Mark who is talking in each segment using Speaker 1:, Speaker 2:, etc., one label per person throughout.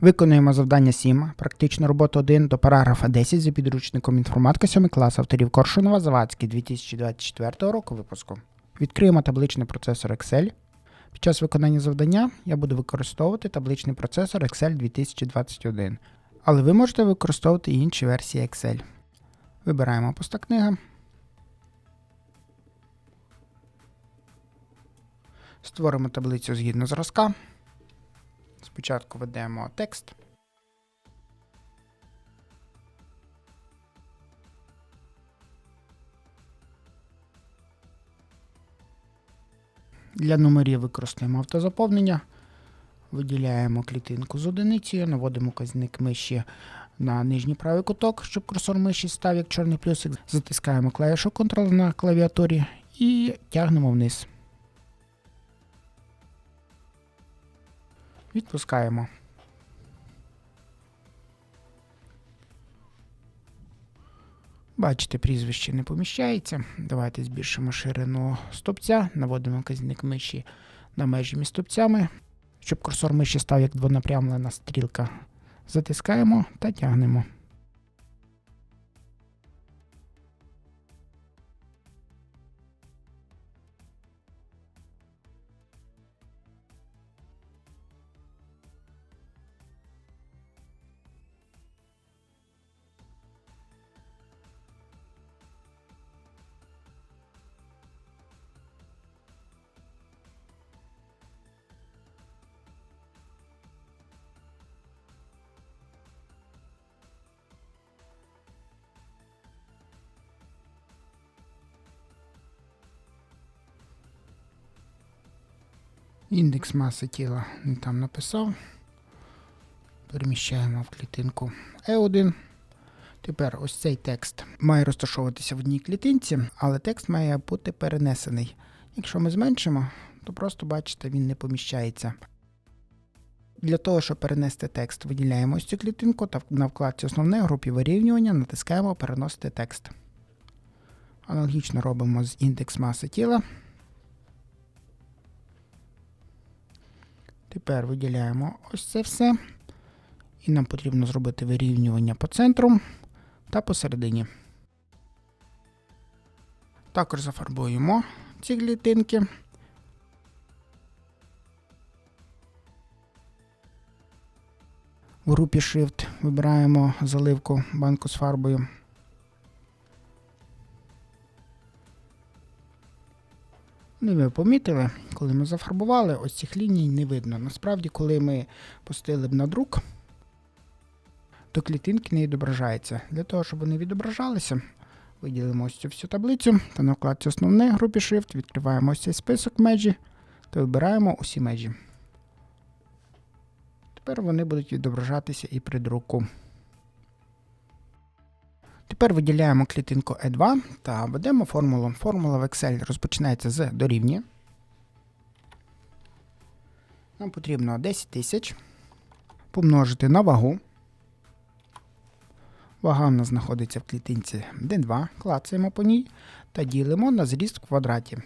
Speaker 1: Виконуємо завдання 7, практична робота 1 до параграфа 10 за підручником інформатика 7 клас авторів Коршунова Завадський 2024 року випуску. Відкриємо табличний процесор Excel. Під час виконання завдання я буду використовувати табличний процесор Excel 2021, але ви можете використовувати і інші версії Excel. Вибираємо пуста книга. Створимо таблицю згідно зразка. Спочатку ведемо текст. Для номерів використаємо автозаповнення. Виділяємо клітинку з одиницею, наводимо казник миші на нижній правий куток, щоб курсор миші став як чорний плюсик. Затискаємо клавішу Ctrl на клавіатурі і тягнемо вниз. Відпускаємо. Бачите, прізвище не поміщається. Давайте збільшимо ширину стопця, наводимо казник миші на межі між стопцями. Щоб курсор миші став як двонапрямлена стрілка, затискаємо та тягнемо. Індекс маси тіла не там написав. Переміщаємо в клітинку E1. Тепер ось цей текст має розташовуватися в одній клітинці, але текст має бути перенесений. Якщо ми зменшимо, то просто бачите, він не поміщається. Для того, щоб перенести текст, виділяємо ось цю клітинку та на вкладці Основне групі вирівнювання натискаємо Переносити текст. Аналогічно робимо з індекс маси тіла. Тепер виділяємо ось це все. І нам потрібно зробити вирівнювання по центру та посередині. Також зафарбуємо ці клітинки. В групі Shift вибираємо заливку банку з фарбою. Ну, ви помітили, коли ми зафарбували, ось цих ліній не видно. Насправді, коли ми пустили б на друк, то клітинки не відображаються. Для того, щоб вони відображалися, виділимо ось цю всю таблицю та на вкладці основне групі Shift відкриваємо ось цей список межі та вибираємо усі межі. Тепер вони будуть відображатися і при друку. Тепер виділяємо клітинку E2 та введемо формулу. Формула в Excel розпочинається з дорівнює. Нам потрібно 10 тисяч помножити на вагу. Вага в нас знаходиться в клітинці D2, клацаємо по ній та ділимо на зріст в квадраті.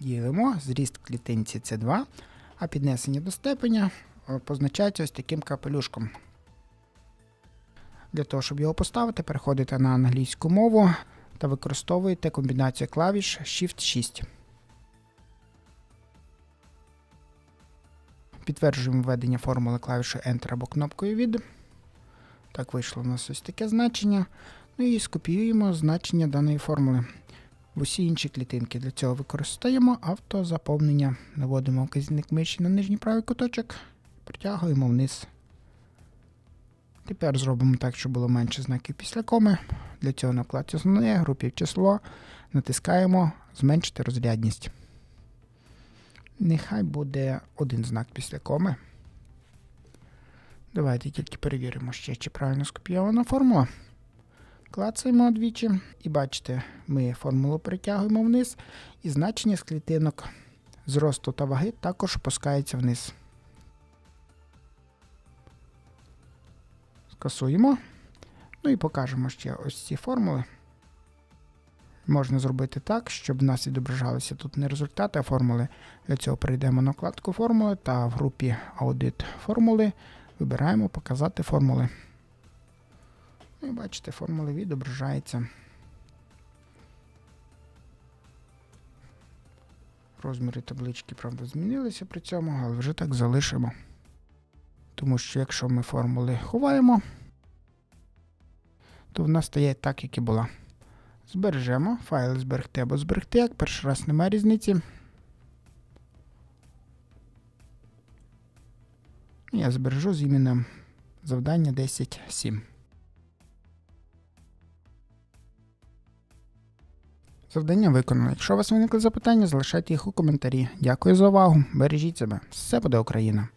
Speaker 1: Ділимо зріст в клітинці C2, а піднесення до степеня е, позначається ось таким капелюшком. Для того, щоб його поставити, переходите на англійську мову та використовуєте комбінацію клавіш Shift-6. Підтверджуємо введення формули клавішою Enter або кнопкою від. Так вийшло у нас ось таке значення. Ну і скопіюємо значення даної формули в усі інші клітинки. Для цього використаємо автозаповнення. Наводимо вказівник миші на нижній правий куточок, притягуємо вниз. Тепер зробимо так, щоб було менше знаків після коми. Для цього на вкладці основне групі число натискаємо зменшити розрядність. Нехай буде один знак після коми. Давайте тільки перевіримо ще, чи правильно скопійована формула. Клацаємо двічі, і бачите, ми формулу перетягуємо вниз, і значення з клітинок зросту та ваги також опускається вниз. Скасуємо. Ну і покажемо ще ось ці формули. Можна зробити так, щоб в нас відображалися тут не результати, а формули. Для цього перейдемо на вкладку формули та в групі Аудит формули вибираємо Показати формули. Ну, І бачите, формули відображаються. Розміри таблички, правда, змінилися при цьому, але вже так залишимо. Тому що якщо ми формули ховаємо, то в нас стає так, як і була. Збережемо, файл зберегти або зберегти, як перший раз немає різниці. Я збережу з іменем завдання 10.7. Завдання виконано. Якщо у вас виникли запитання, залишайте їх у коментарі. Дякую за увагу. Бережіть себе. Все буде Україна!